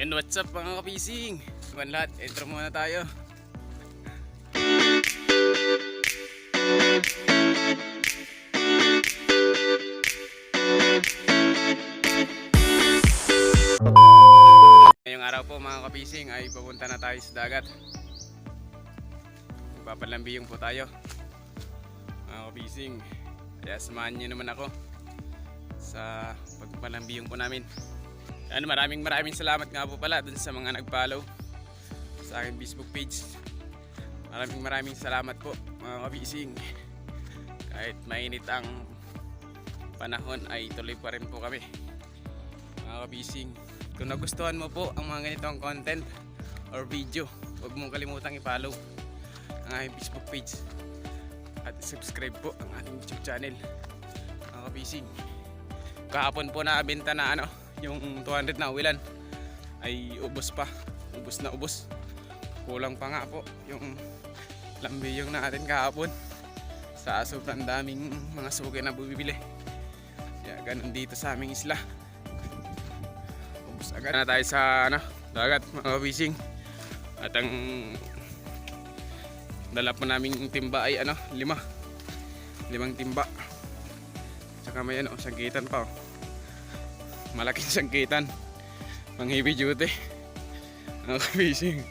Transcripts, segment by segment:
And what's up mga kapising? Kuman lahat, intro muna tayo. Ngayong araw po mga kapising ay pupunta na tayo sa dagat. Magpapalambiyong po tayo. Mga kapising, kaya samahan niyo naman ako sa pagpalambiyong po namin. Ano, maraming maraming salamat nga po pala dun sa mga nag-follow sa aking Facebook page. Maraming maraming salamat po mga kabising. Kahit mainit ang panahon ay tuloy pa rin po kami. Mga kabising. Kung nagustuhan mo po ang mga ganitong content or video, huwag mong kalimutang i-follow ang aking Facebook page at subscribe po ang ating YouTube channel. Mga kabising. Kahapon po nakabenta na ano, yung 200 na uwilan ay ubos pa. Ubos na ubos. Kulang pa nga po yung lambiyong natin kahapon. Sa sobrang daming mga suki na bumibili. Kaya ganun dito sa aming isla. Ubos agad na tayo sa ano, dagat mga fishing. At ang dala po naming timba ay ano lima. Limang timba. Tsaka may ano sangkitan pa oh malaking sangkitan. Pang heavy duty. Ang fishing.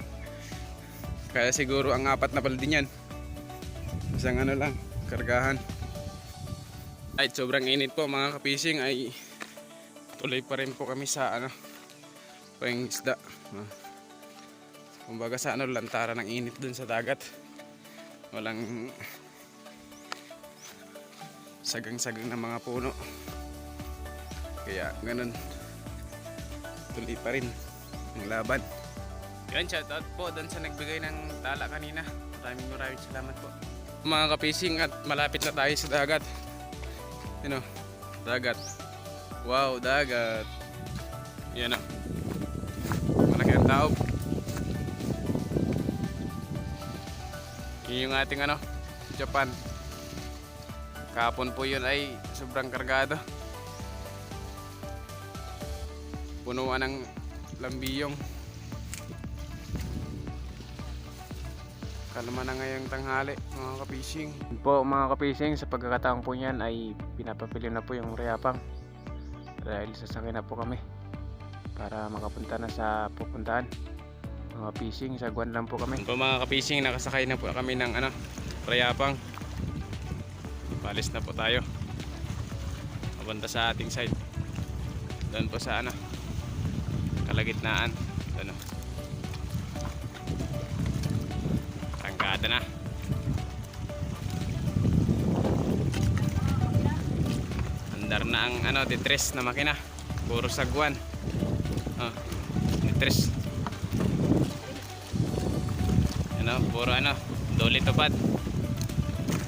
Kaya siguro ang apat na din yan isang ano lang kargahan. Ay sobrang init po mga kapising ay tuloy pa rin po kami sa ano pang isda. Ah. kumbaga sa ano lantara ng init dun sa dagat. Walang sagang-sagang na mga puno kaya ganun. Tuloy pa rin ang laban. Yan shoutout po doon sa nagbigay ng tala kanina. Maraming maraming salamat po. Mga kapising at malapit na tayo sa dagat. You know, dagat. Wow dagat. Yan na malaki ang tao. Yun yung ating ano Japan. Kahapon po yun ay sobrang kargado punuan ng lambiyong. Kalma na ngayong tanghali mga kapising po mga kapising sa pagkakataong po niyan ay pinapapili na po yung reyapang dahil sasakay na po kami para makapunta na sa pupuntahan. Mga fishing sa Guan lang po kami. Po mga kapising nakasakay na po kami ng ano reyapang palis na po tayo. Papunta sa ating side. Doon po sa ano kalagitnaan. Ano tangkada na. Andar na ang ano detres na makina. Puro sagwan. Oh, detres ano puro ano doli tupad.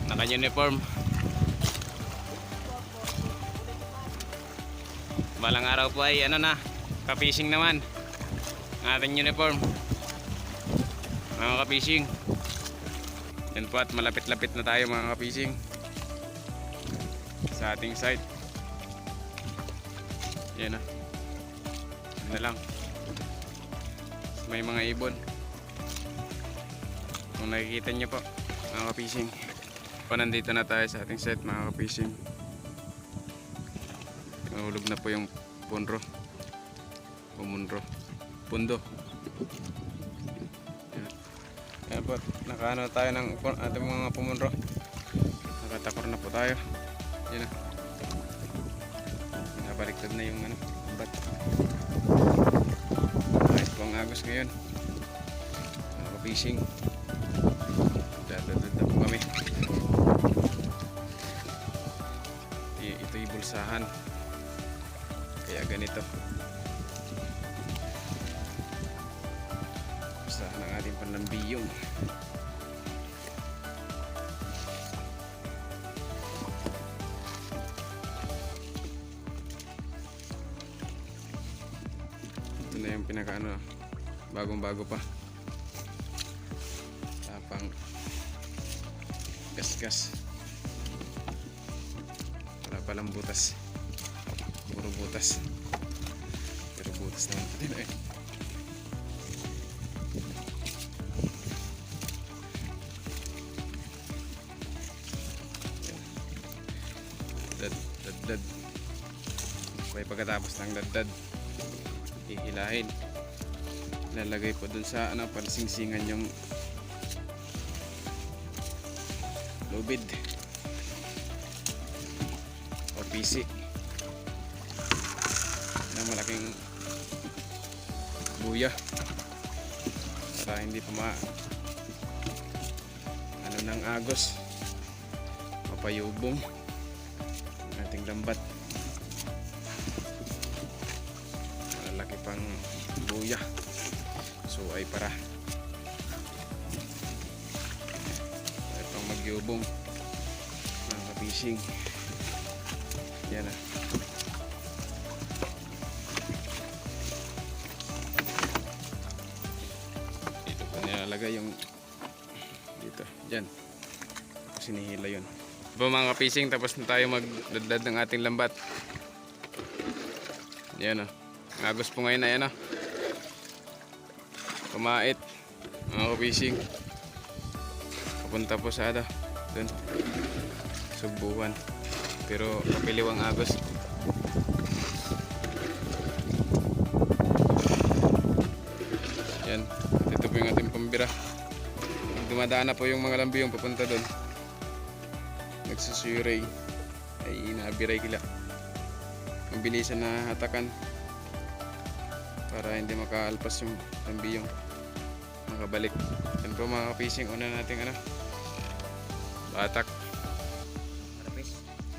Naka uniform balang araw po ay ano na ka-fishing naman. Ang ating uniform. Mga ka-fishing yan po at malapit-lapit na tayo mga ka-fishing sa ating site. Yan na yan na lang. May mga ibon. Kung nakikita nyo po mga ka-fishing po nandito na tayo sa ating site mga ka-fishing Nahulog na po yung punro. Pumunro. Pundo. Yan. Po. Nakaano tayo ng ating mga pumunro. Nakatakor na po tayo. Yan na. Nabaliktad na yung ano, bat. Ayos po ang agos ngayon. Nakapishing. Dadadada po kami. Ito'y bulsahan kaya ganito ating panlambiyong ito na yung pinaka ano bagong bago pa. Tapang gas gas wala palang butas. Puro butas. Pero butas naman pati na eh pagkatapos ng daddad hihilahin lalagay po dun sa ano pansingsingan yung lubid o PC ng malaking buya para hindi pa ma ano ng agos mapayubong ang ating lambat malalaki pang buya so ay para. Ay pang magyubong. Ng kapising yan ah. Dito pa nilalagay yung dito. Dyan tapos sinihila yun. Diba mga kapising tapos na tayo magdadad ng ating lambat. Yan o ang agos po ngayon na yan o kumait mga kapising papunta po sa ano dun subuhan pero kapiliwang agos. Yan ito po yung ating pambira. Dumadaan na po yung mga lambiyong papunta doon nagsusuray. Ay inabiray kila. Mabilisan na hatakan para hindi makaalpas yung lambiyong makabalik yan po mga kapising una nating ano batak. Harvest.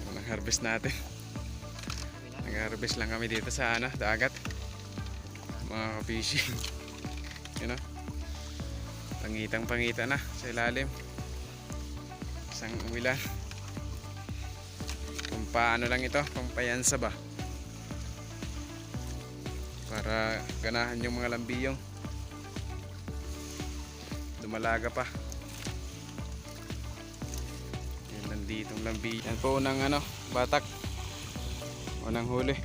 unang harvest natin. Nag-harvest lang kami dito sa ano dagat. Mga ka-fishing. Yun o pangitang pangita na sa ilalim. Isang umilan. Kung paano lang ito? Kung payansa ba para ganahan yung mga lambiyong. Dumalaga pa. Yan nanditong lambi. Yan po unang ano batak. Unang huli.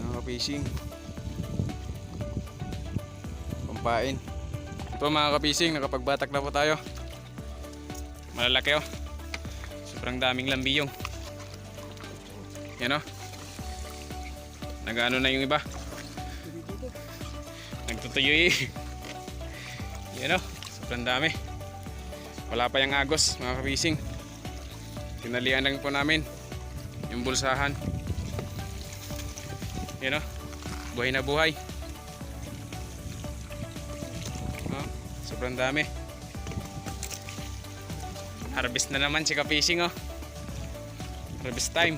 Mga ka-fishing pampain. Ito mga ka-fishing nakapagbatak na po tayo. Malalaki oh. Sobrang daming lambiyong. Yan oh nagano na yung iba. Nagtutuyo eh. Yan oh sobrang dami. Wala pa yung agos mga ka-fishing tinalian lang po namin yung bulsahan. Yan o buhay na buhay. Oh, sobrang dami. Harvest na naman si ka-fishing oh harvest time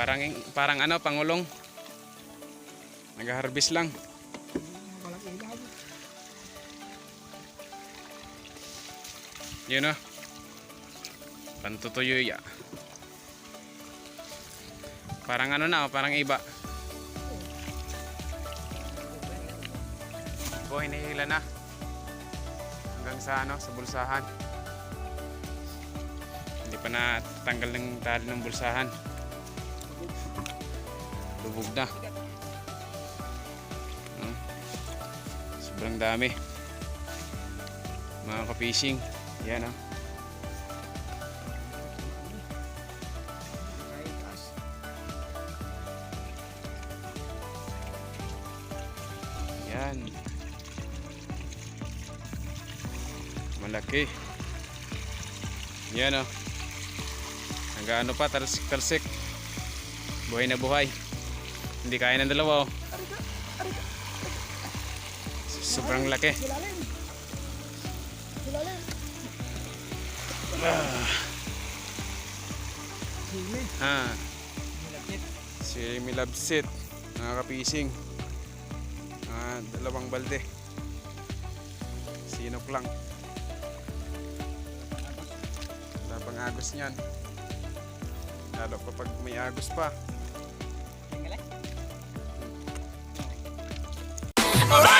parang parang ano pangulong nag-harvest lang Walang ilaw. Yun o. Pantutuyo ya. Parang ano na, oh, parang iba. Po, hinihila na. Hanggang sa ano, sa bulsahan. Hindi pa natanggal ng tali ng bulsahan. Lubog na. Sobrang dami. Mga ka-fishing. Yan oh. Taas. Yan. Malaki. Yan o. Hanggang ano pa, talsik-talsik. Buhay na buhay. Hindi kaya ng dalawa o. Sobrang laki. Hime. Ha, Malapit. si Milabsit. Mga kapising. Ah, dalawang balde. Sinok lang. Wala pang agos niyan. Lalo kapag may agos pa. All right.